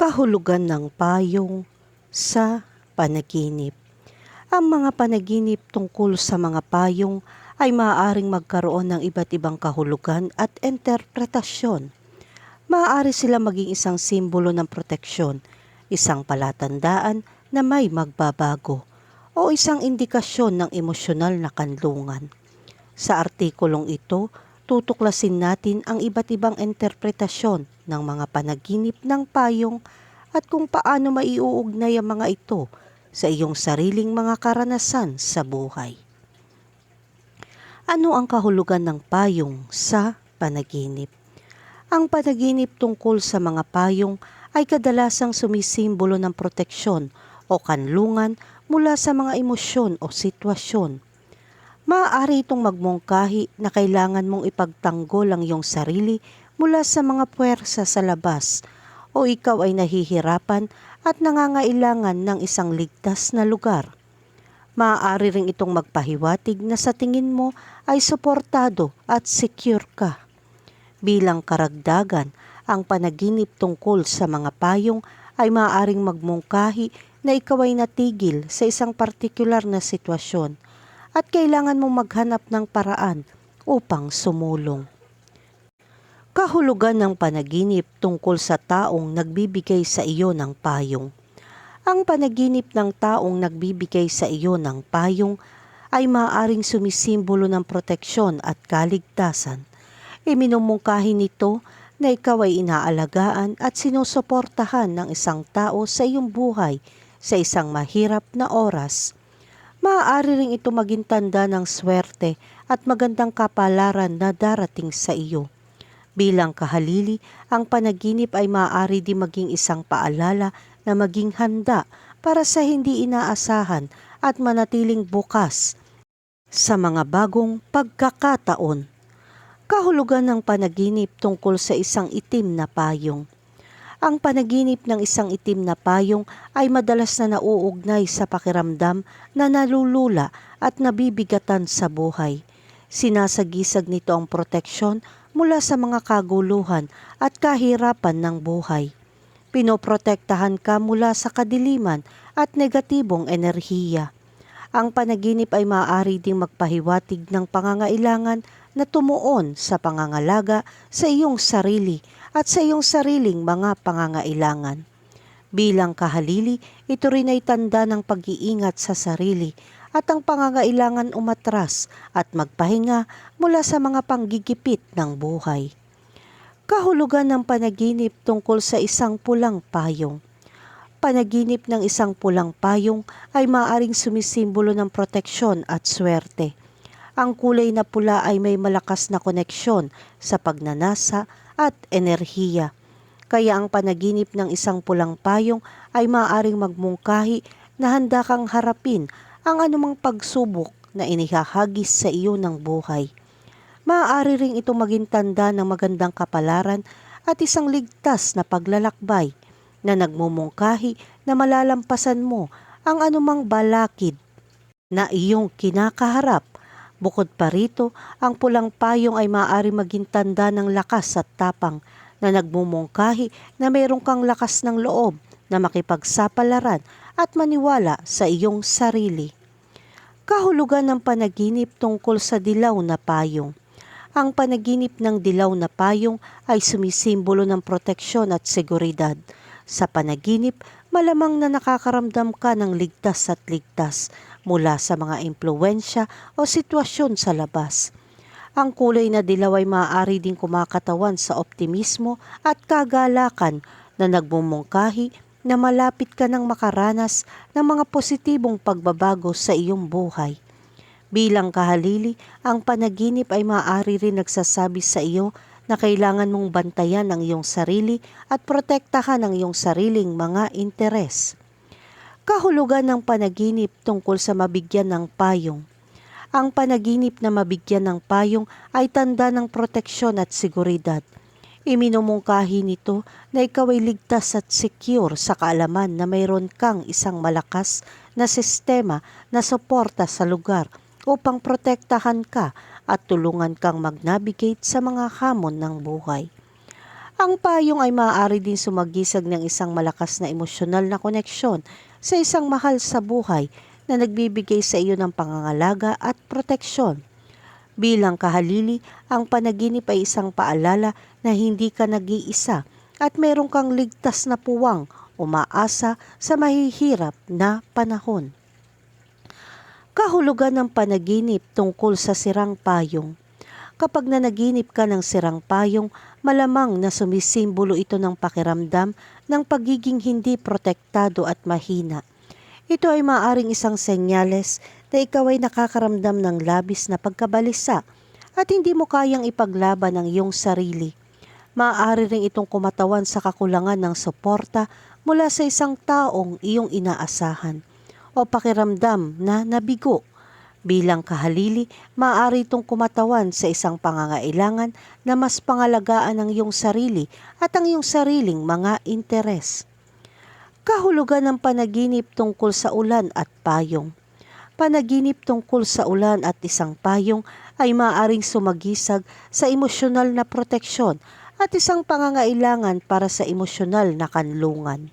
kahulugan ng payong sa panaginip. Ang mga panaginip tungkol sa mga payong ay maaaring magkaroon ng iba't ibang kahulugan at interpretasyon. Maaari sila maging isang simbolo ng proteksyon, isang palatandaan na may magbabago, o isang indikasyon ng emosyonal na kanlungan. Sa artikulong ito, tutuklasin natin ang iba't ibang interpretasyon ng mga panaginip ng payong at kung paano maiuugnay ang mga ito sa iyong sariling mga karanasan sa buhay. Ano ang kahulugan ng payong sa panaginip? Ang panaginip tungkol sa mga payong ay kadalasang sumisimbolo ng proteksyon o kanlungan mula sa mga emosyon o sitwasyon. Maaari itong magmungkahi na kailangan mong ipagtanggol ang iyong sarili mula sa mga puwersa sa labas o ikaw ay nahihirapan at nangangailangan ng isang ligtas na lugar. Maaari ring itong magpahiwatig na sa tingin mo ay suportado at secure ka. Bilang karagdagan, ang panaginip tungkol sa mga payong ay maaaring magmungkahi na ikaw ay natigil sa isang partikular na sitwasyon at kailangan mong maghanap ng paraan upang sumulong. Kahulugan ng panaginip tungkol sa taong nagbibigay sa iyo ng payong. Ang panaginip ng taong nagbibigay sa iyo ng payong ay maaaring sumisimbolo ng proteksyon at kaligtasan. Iminumungkahi nito na ikaw ay inaalagaan at sinusuportahan ng isang tao sa iyong buhay sa isang mahirap na oras. Maaari ring ito maging tanda ng swerte at magandang kapalaran na darating sa iyo. Bilang kahalili, ang panaginip ay maaari di maging isang paalala na maging handa para sa hindi inaasahan at manatiling bukas sa mga bagong pagkakataon. Kahulugan ng panaginip tungkol sa isang itim na payong. Ang panaginip ng isang itim na payong ay madalas na nauugnay sa pakiramdam na nalulula at nabibigatan sa buhay. Sinasagisag nito ang proteksyon mula sa mga kaguluhan at kahirapan ng buhay. Pinoprotektahan ka mula sa kadiliman at negatibong enerhiya. Ang panaginip ay maaari ding magpahiwatig ng pangangailangan na tumuon sa pangangalaga sa iyong sarili at sa iyong sariling mga pangangailangan. Bilang kahalili, ito rin ay tanda ng pag-iingat sa sarili at ang pangangailangan umatras at magpahinga mula sa mga panggigipit ng buhay. Kahulugan ng panaginip tungkol sa isang pulang payong. Panaginip ng isang pulang payong ay maaring sumisimbolo ng proteksyon at swerte. Ang kulay na pula ay may malakas na koneksyon sa pagnanasa at enerhiya. Kaya ang panaginip ng isang pulang payong ay maaaring magmungkahi na handa kang harapin ang anumang pagsubok na inihahagis sa iyo ng buhay. Maaari ring ito maging tanda ng magandang kapalaran at isang ligtas na paglalakbay na nagmumungkahi na malalampasan mo ang anumang balakid na iyong kinakaharap. Bukod pa rito, ang pulang payong ay maaari maging tanda ng lakas at tapang na nagmumungkahi na mayroon kang lakas ng loob na makipagsapalaran at maniwala sa iyong sarili. Kahulugan ng panaginip tungkol sa dilaw na payong. Ang panaginip ng dilaw na payong ay sumisimbolo ng proteksyon at seguridad. Sa panaginip, malamang na nakakaramdam ka ng ligtas at ligtas mula sa mga impluensya o sitwasyon sa labas. Ang kulay na dilaw ay maaari ding kumakatawan sa optimismo at kagalakan na nagmumungkahi na malapit ka nang makaranas ng mga positibong pagbabago sa iyong buhay. Bilang kahalili, ang panaginip ay maaari rin nagsasabi sa iyo na kailangan mong bantayan ang iyong sarili at protektahan ang iyong sariling mga interes. Kahulugan ng panaginip tungkol sa mabigyan ng payong. Ang panaginip na mabigyan ng payong ay tanda ng proteksyon at seguridad – Iminumungkahi nito na ikaw ay ligtas at secure sa kaalaman na mayroon kang isang malakas na sistema na suporta sa lugar upang protektahan ka at tulungan kang mag-navigate sa mga hamon ng buhay. Ang payong ay maaari din sumagisag ng isang malakas na emosyonal na koneksyon sa isang mahal sa buhay na nagbibigay sa iyo ng pangangalaga at proteksyon. Bilang kahalili, ang panaginip ay isang paalala na hindi ka nag-iisa at meron kang ligtas na puwang umaasa sa mahihirap na panahon. Kahulugan ng panaginip tungkol sa sirang payong. Kapag nanaginip ka ng sirang payong, malamang na sumisimbolo ito ng pakiramdam ng pagiging hindi protektado at mahina. Ito ay maaring isang senyales na ikaw ay nakakaramdam ng labis na pagkabalisa at hindi mo kayang ipaglaban ang iyong sarili. Maaari rin itong kumatawan sa kakulangan ng suporta mula sa isang taong iyong inaasahan o pakiramdam na nabigo. Bilang kahalili, maaari itong kumatawan sa isang pangangailangan na mas pangalagaan ang iyong sarili at ang iyong sariling mga interes. Kahulugan ng panaginip tungkol sa ulan at payong. Panaginip tungkol sa ulan at isang payong ay maaaring sumagisag sa emosyonal na proteksyon at isang pangangailangan para sa emosyonal na kanlungan.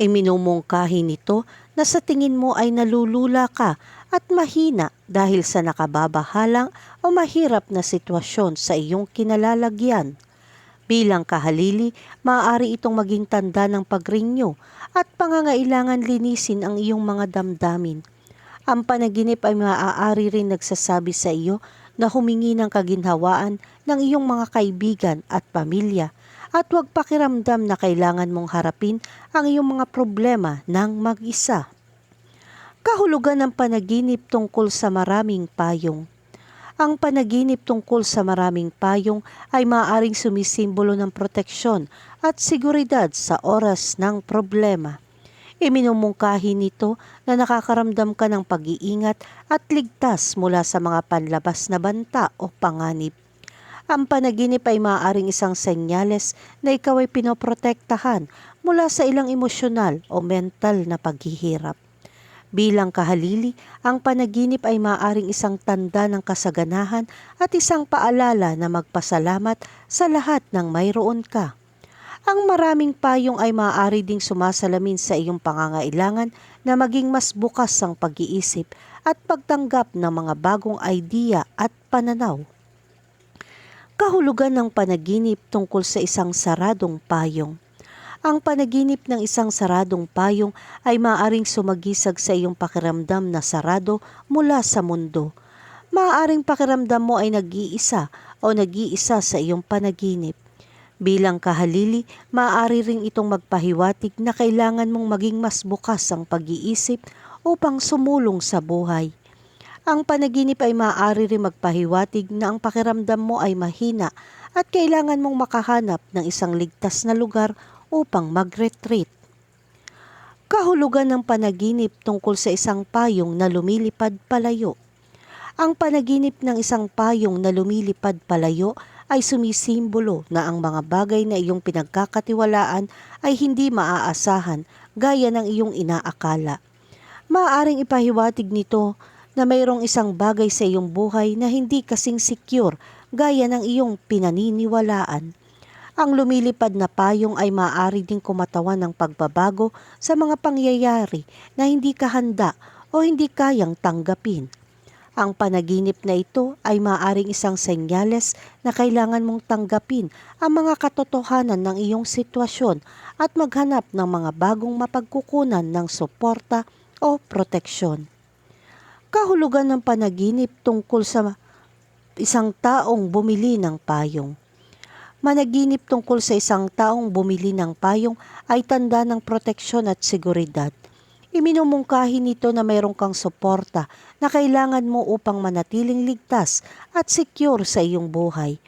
Iminumungkahi nito na sa tingin mo ay nalulula ka at mahina dahil sa nakababahalang o mahirap na sitwasyon sa iyong kinalalagyan. Bilang kahalili, maaari itong maging tanda ng pagrinyo at pangangailangan linisin ang iyong mga damdamin. Ang panaginip ay maaari rin nagsasabi sa iyo na humingi ng kaginhawaan ng iyong mga kaibigan at pamilya at huwag pakiramdam na kailangan mong harapin ang iyong mga problema ng mag-isa. Kahulugan ng panaginip tungkol sa maraming payong. Ang panaginip tungkol sa maraming payong ay maaaring sumisimbolo ng proteksyon at seguridad sa oras ng problema. Iminumungkahi nito na nakakaramdam ka ng pag-iingat at ligtas mula sa mga panlabas na banta o panganib. Ang panaginip ay maaaring isang senyales na ikaw ay pinoprotektahan mula sa ilang emosyonal o mental na paghihirap. Bilang kahalili, ang panaginip ay maaaring isang tanda ng kasaganahan at isang paalala na magpasalamat sa lahat ng mayroon ka. Ang maraming payong ay maaari ding sumasalamin sa iyong pangangailangan na maging mas bukas ang pag-iisip at pagtanggap ng mga bagong idea at pananaw. Kahulugan ng panaginip tungkol sa isang saradong payong. Ang panaginip ng isang saradong payong ay maaaring sumagisag sa iyong pakiramdam na sarado mula sa mundo. Maaaring pakiramdam mo ay nag-iisa o nag-iisa sa iyong panaginip. Bilang kahalili, maaari ring itong magpahiwatig na kailangan mong maging mas bukas ang pag-iisip upang sumulong sa buhay. Ang panaginip ay maaari rin magpahiwatig na ang pakiramdam mo ay mahina at kailangan mong makahanap ng isang ligtas na lugar upang mag-retreat. Kahulugan ng panaginip tungkol sa isang payong na lumilipad palayo. Ang panaginip ng isang payong na lumilipad palayo ay sumisimbolo na ang mga bagay na iyong pinagkakatiwalaan ay hindi maaasahan gaya ng iyong inaakala. Maaring ipahiwatig nito na mayroong isang bagay sa iyong buhay na hindi kasing secure gaya ng iyong pinaniniwalaan. Ang lumilipad na payong ay maaari ding kumatawan ng pagbabago sa mga pangyayari na hindi ka handa o hindi kayang tanggapin. Ang panaginip na ito ay maaring isang senyales na kailangan mong tanggapin ang mga katotohanan ng iyong sitwasyon at maghanap ng mga bagong mapagkukunan ng suporta o proteksyon. Kahulugan ng panaginip tungkol sa isang taong bumili ng payong. Managinip tungkol sa isang taong bumili ng payong ay tanda ng proteksyon at seguridad. Iminumungkahi nito na mayroong kang suporta na kailangan mo upang manatiling ligtas at secure sa iyong buhay.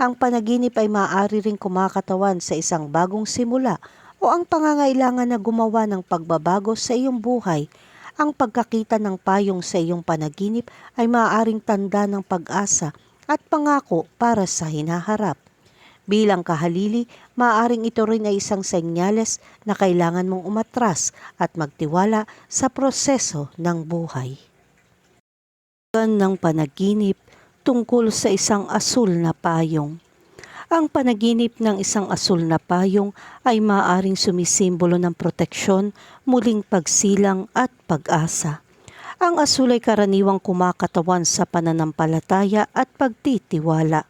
Ang panaginip ay maaari ring kumakatawan sa isang bagong simula o ang pangangailangan na gumawa ng pagbabago sa iyong buhay. Ang pagkakita ng payong sa iyong panaginip ay maaaring tanda ng pag-asa at pangako para sa hinaharap. Bilang kahalili, maaaring ito rin ay isang senyales na kailangan mong umatras at magtiwala sa proseso ng buhay. ng panaginip tungkol sa isang asul na payong. Ang panaginip ng isang asul na payong ay maaaring sumisimbolo ng proteksyon, muling pagsilang at pag-asa. Ang asul ay karaniwang kumakatawan sa pananampalataya at pagtitiwala.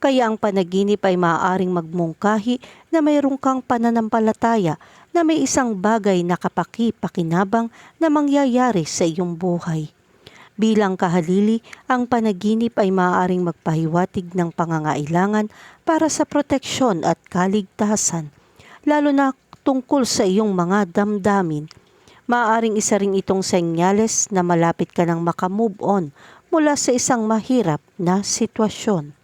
Kaya ang panaginip ay maaaring magmungkahi na mayroong kang pananampalataya na may isang bagay na kapaki-pakinabang na mangyayari sa iyong buhay. Bilang kahalili, ang panaginip ay maaaring magpahiwatig ng pangangailangan para sa proteksyon at kaligtasan, lalo na tungkol sa iyong mga damdamin. Maaaring isa rin itong senyales na malapit ka nang makamove on mula sa isang mahirap na sitwasyon.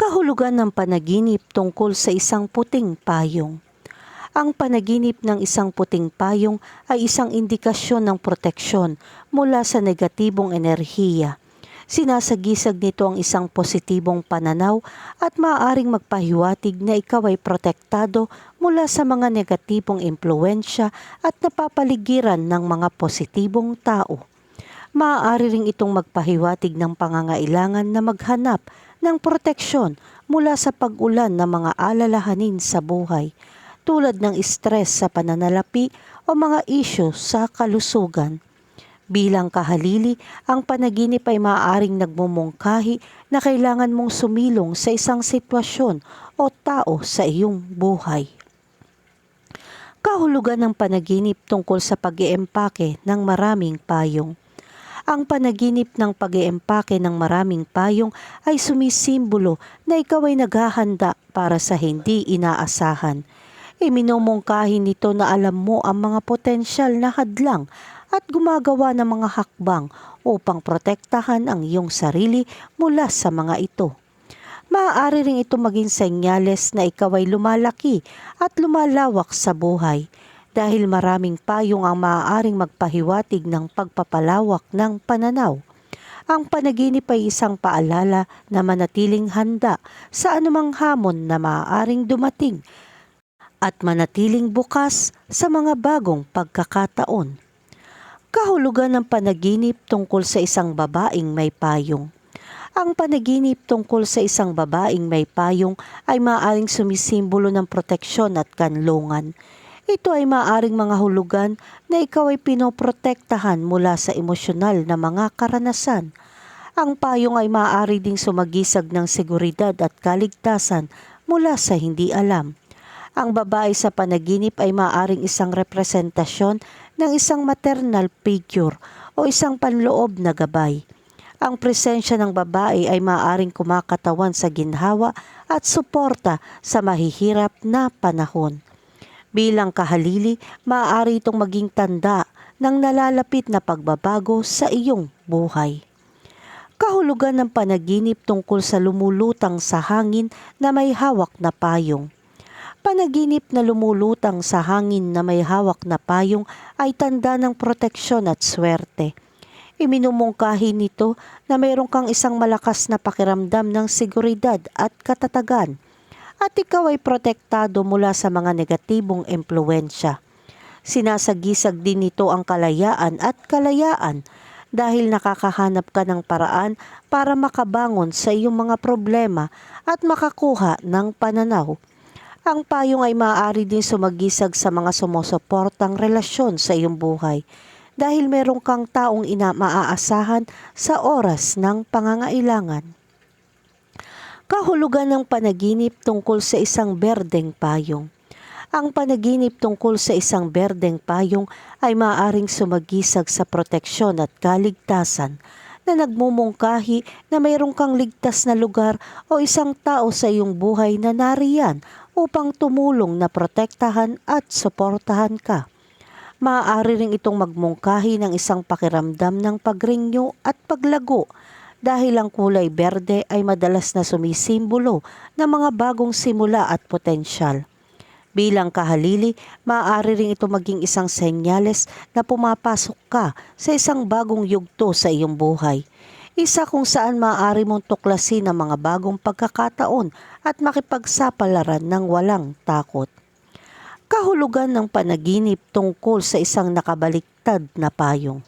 Kahulugan ng panaginip tungkol sa isang puting payong. Ang panaginip ng isang puting payong ay isang indikasyon ng proteksyon mula sa negatibong enerhiya. Sinasagisag nito ang isang positibong pananaw at maaaring magpahiwatig na ikaw ay protektado mula sa mga negatibong impluensya at napapaligiran ng mga positibong tao. Maaari ring itong magpahiwatig ng pangangailangan na maghanap ng proteksyon mula sa pag-ulan ng mga alalahanin sa buhay tulad ng stress sa pananalapi o mga isyo sa kalusugan. Bilang kahalili, ang panaginip ay maaaring nagmumungkahi na kailangan mong sumilong sa isang sitwasyon o tao sa iyong buhay. Kahulugan ng panaginip tungkol sa pag-iempake ng maraming payong. Ang panaginip ng pag-iempake ng maraming payong ay sumisimbolo na ikaw ay naghahanda para sa hindi inaasahan Iminumungkahi nito na alam mo ang mga potensyal na hadlang at gumagawa ng mga hakbang upang protektahan ang iyong sarili mula sa mga ito. Maaari rin ito maging senyales na ikaw ay lumalaki at lumalawak sa buhay dahil maraming payong ang maaaring magpahiwatig ng pagpapalawak ng pananaw. Ang panaginip ay isang paalala na manatiling handa sa anumang hamon na maaaring dumating at manatiling bukas sa mga bagong pagkakataon. Kahulugan ng panaginip tungkol sa isang babaeng may payong. Ang panaginip tungkol sa isang babaeng may payong ay maaaring sumisimbolo ng proteksyon at kanlungan. Ito ay maaaring mga hulugan na ikaw ay pinoprotektahan mula sa emosyonal na mga karanasan. Ang payong ay maaari ding sumagisag ng seguridad at kaligtasan mula sa hindi alam. Ang babae sa panaginip ay maaring isang representasyon ng isang maternal figure o isang panloob na gabay. Ang presensya ng babae ay maaring kumakatawan sa ginhawa at suporta sa mahihirap na panahon. Bilang kahalili, maaari itong maging tanda ng nalalapit na pagbabago sa iyong buhay. Kahulugan ng panaginip tungkol sa lumulutang sa hangin na may hawak na payong. Panaginip na lumulutang sa hangin na may hawak na payong ay tanda ng proteksyon at swerte. Iminumungkahi nito na mayroon kang isang malakas na pakiramdam ng seguridad at katatagan at ikaw ay protektado mula sa mga negatibong impluensya. Sinasagisag din nito ang kalayaan at kalayaan dahil nakakahanap ka ng paraan para makabangon sa iyong mga problema at makakuha ng pananaw ang payong ay maaari din sumagisag sa mga sumusuportang relasyon sa iyong buhay dahil meron kang taong ina maaasahan sa oras ng pangangailangan. Kahulugan ng panaginip tungkol sa isang berdeng payong. Ang panaginip tungkol sa isang berdeng payong ay maaaring sumagisag sa proteksyon at kaligtasan na nagmumungkahi na mayroong kang ligtas na lugar o isang tao sa iyong buhay na nariyan upang tumulong na protektahan at suportahan ka. Maaari rin itong magmungkahi ng isang pakiramdam ng pagrinyo at paglago dahil ang kulay berde ay madalas na sumisimbolo ng mga bagong simula at potensyal. Bilang kahalili, maaari rin ito maging isang senyales na pumapasok ka sa isang bagong yugto sa iyong buhay – isa kung saan maaari mong tuklasin ang mga bagong pagkakataon at makipagsapalaran ng walang takot. Kahulugan ng panaginip tungkol sa isang nakabaliktad na payong.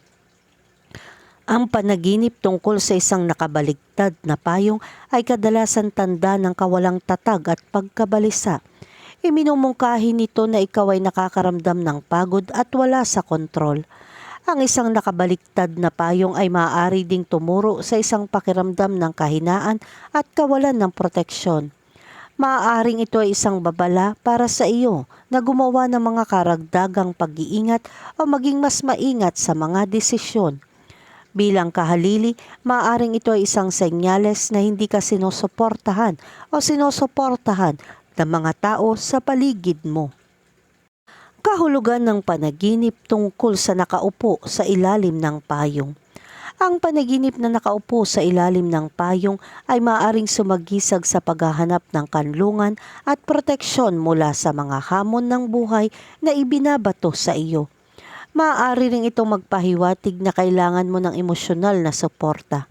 Ang panaginip tungkol sa isang nakabaligtad na payong ay kadalasan tanda ng kawalang tatag at pagkabalisa. Iminumungkahi nito na ikaw ay nakakaramdam ng pagod at wala sa kontrol. Ang isang nakabaliktad na payong ay maaari ding tumuro sa isang pakiramdam ng kahinaan at kawalan ng proteksyon. Maaaring ito ay isang babala para sa iyo na gumawa ng mga karagdagang pag-iingat o maging mas maingat sa mga desisyon. Bilang kahalili, maaaring ito ay isang senyales na hindi ka sinusuportahan o sinusuportahan ng mga tao sa paligid mo. Kahulugan ng panaginip tungkol sa nakaupo sa ilalim ng payong. Ang panaginip na nakaupo sa ilalim ng payong ay maaaring sumagisag sa paghahanap ng kanlungan at proteksyon mula sa mga hamon ng buhay na ibinabato sa iyo. Maaari ring itong magpahiwatig na kailangan mo ng emosyonal na suporta.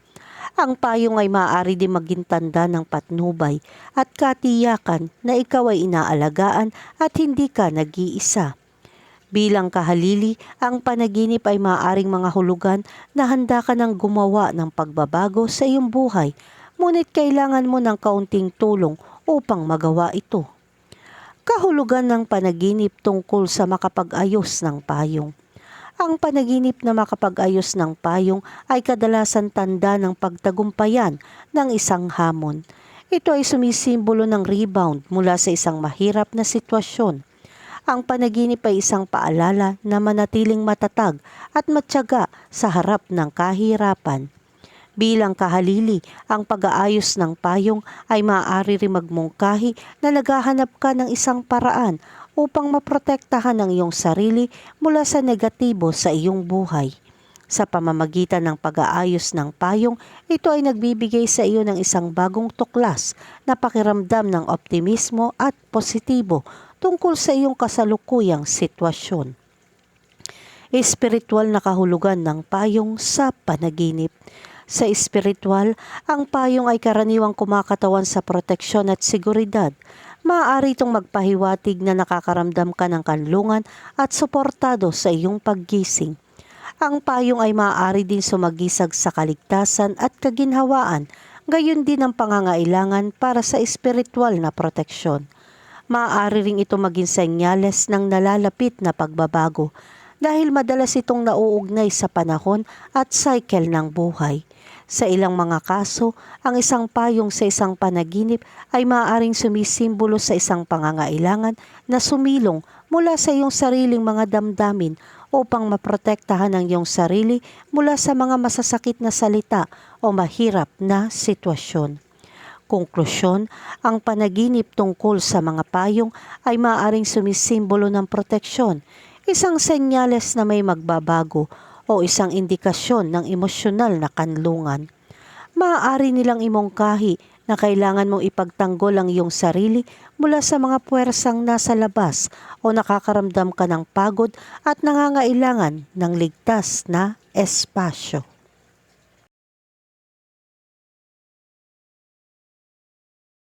Ang payong ay maaari din maging tanda ng patnubay at katiyakan na ikaw ay inaalagaan at hindi ka nag-iisa. Bilang kahalili, ang panaginip ay maaaring mga hulugan na handa ka ng gumawa ng pagbabago sa iyong buhay, ngunit kailangan mo ng kaunting tulong upang magawa ito. Kahulugan ng panaginip tungkol sa makapag-ayos ng payong. Ang panaginip na makapag-ayos ng payong ay kadalasan tanda ng pagtagumpayan ng isang hamon. Ito ay sumisimbolo ng rebound mula sa isang mahirap na sitwasyon. Ang panaginip ay isang paalala na manatiling matatag at matyaga sa harap ng kahirapan. Bilang kahalili, ang pag-aayos ng payong ay maaari rin magmungkahi na naghahanap ka ng isang paraan upang maprotektahan ang iyong sarili mula sa negatibo sa iyong buhay. Sa pamamagitan ng pag-aayos ng payong, ito ay nagbibigay sa iyo ng isang bagong tuklas na pakiramdam ng optimismo at positibo tungkol sa iyong kasalukuyang sitwasyon. Espiritual na kahulugan ng payong sa panaginip. Sa espiritual, ang payong ay karaniwang kumakatawan sa proteksyon at seguridad. Maaari itong magpahiwatig na nakakaramdam ka ng kanlungan at suportado sa iyong paggising. Ang payong ay maaari din sumagisag sa kaligtasan at kaginhawaan, gayon din ang pangangailangan para sa espiritual na proteksyon maaari ring ito maging senyales ng nalalapit na pagbabago dahil madalas itong nauugnay sa panahon at cycle ng buhay. Sa ilang mga kaso, ang isang payong sa isang panaginip ay maaaring sumisimbolo sa isang pangangailangan na sumilong mula sa iyong sariling mga damdamin upang maprotektahan ang iyong sarili mula sa mga masasakit na salita o mahirap na sitwasyon. Konklusyon, ang panaginip tungkol sa mga payong ay maaaring sumisimbolo ng proteksyon, isang senyales na may magbabago o isang indikasyon ng emosyonal na kanlungan. Maaari nilang imongkahi na kailangan mong ipagtanggol ang iyong sarili mula sa mga puwersang nasa labas o nakakaramdam ka ng pagod at nangangailangan ng ligtas na espasyo.